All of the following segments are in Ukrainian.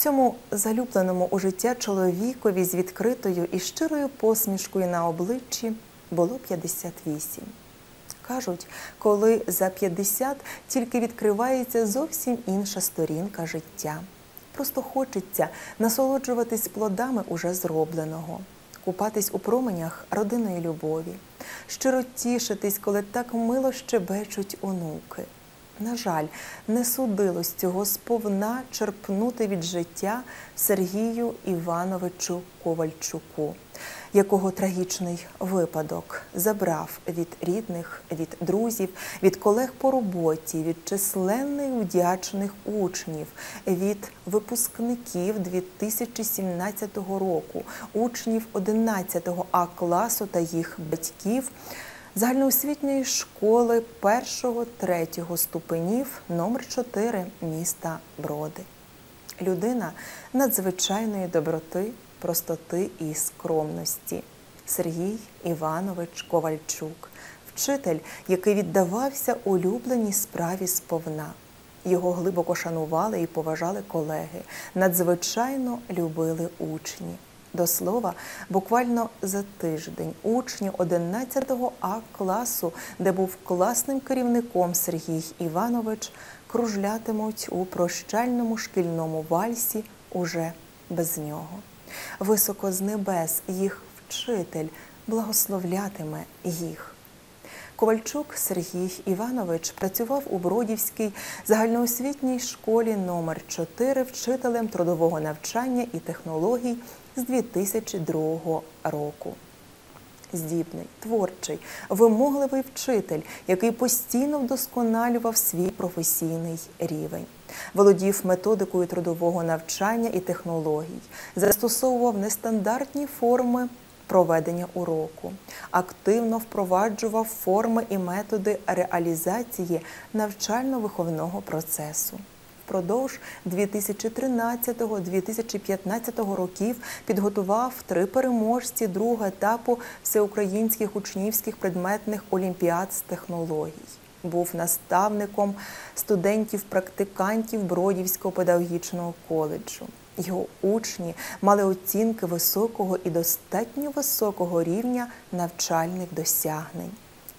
Цьому залюбленому у життя чоловікові з відкритою і щирою посмішкою на обличчі було 58. Кажуть, коли за 50 тільки відкривається зовсім інша сторінка життя. Просто хочеться насолоджуватись плодами уже зробленого, купатись у променях родинної любові, щиро тішитись, коли так мило щебечуть онуки. На жаль, не судилось цього сповна черпнути від життя Сергію Івановичу Ковальчуку, якого трагічний випадок забрав від рідних, від друзів, від колег по роботі, від численних вдячних учнів, від випускників 2017 року, учнів 11 А класу та їх батьків загальноосвітньої школи 1-3 ступенів номер 4 міста Броди. Людина надзвичайної доброти, простоти і скромності. Сергій Іванович Ковальчук, вчитель, який віддавався улюбленій справі сповна. Його глибоко шанували і поважали колеги, надзвичайно любили учні. До слова, буквально за тиждень учні 11-го А класу, де був класним керівником Сергій Іванович, кружлятимуть у прощальному шкільному вальсі уже без нього. Високо з небес їх вчитель благословлятиме їх. Ковальчук Сергій Іванович працював у Бродівській загальноосвітній школі номер 4 вчителем трудового навчання і технологій з 2002 року. Здібний, творчий, вимогливий вчитель, який постійно вдосконалював свій професійний рівень, володів методикою трудового навчання і технологій, застосовував нестандартні форми проведення уроку, активно впроваджував форми і методи реалізації навчально-виховного процесу. Впродовж 2013-2015 років підготував три переможці другого етапу всеукраїнських учнівських предметних олімпіад з технологій. Був наставником студентів-практикантів Бродівського педагогічного коледжу. Його учні мали оцінки високого і достатньо високого рівня навчальних досягнень,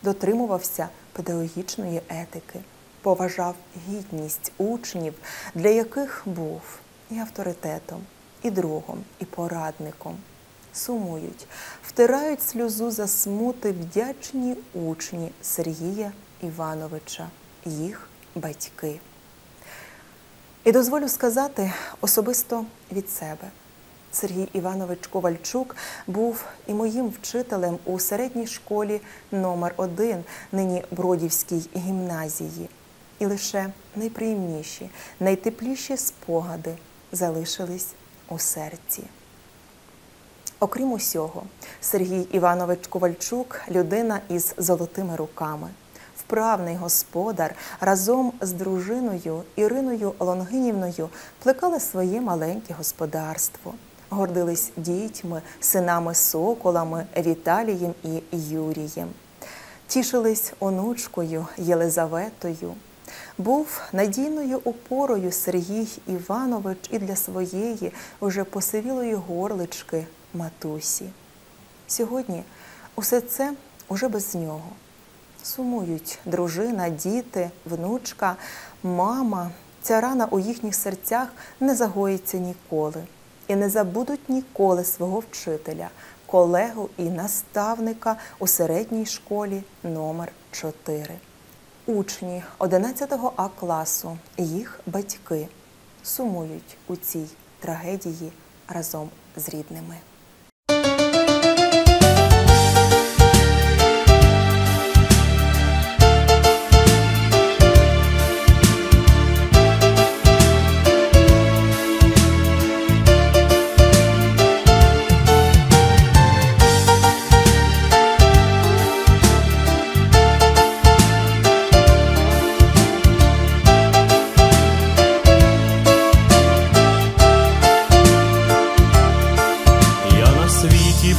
дотримувався педагогічної етики, поважав гідність учнів, для яких був і авторитетом, і другом, і порадником. Сумують, втирають сльозу за смути вдячні учні Сергія Івановича, їх батьки. І дозволю сказати особисто від себе. Сергій Іванович Ковальчук був і моїм вчителем у середній школі номер 1 нині Бродівській гімназії. І лише найприємніші, найтепліші спогади залишились у серці. Окрім усього, Сергій Іванович Ковальчук людина із золотими руками вправний господар разом з дружиною Іриною Лонгинівною плекали своє маленьке господарство, гордились дітьми, синами соколами Віталієм і Юрієм, тішились онучкою Єлизаветою. Був надійною опорою Сергій Іванович і для своєї уже посивілої горлички матусі. Сьогодні усе це уже без нього сумують дружина, діти, внучка, мама. Ця рана у їхніх серцях не загоїться ніколи і не забудуть ніколи свого вчителя, колегу і наставника у середній школі номер 4 Учні 11 А класу, їх батьки сумують у цій трагедії разом з рідними.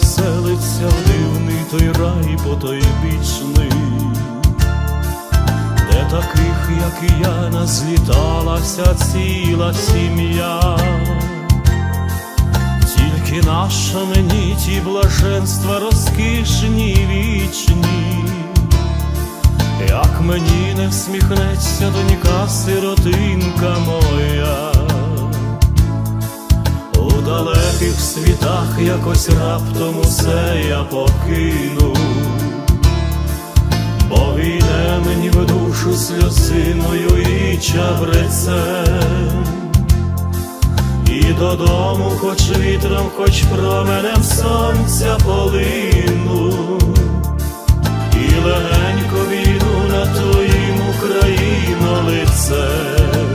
Душа в дивний той рай потойбічний, де таких, як і я, назліталася ціла сім'я. Тільки наша мені ті блаженства розкішні вічні, як мені не всміхнеться донька сиротинка моя, далеких світах якось раптом усе я покину, бо війне мені в душу сльозиною і чабрецем, і додому, хоч вітром, хоч променем сонця полину, і легенько війну на твоїм Україно лице.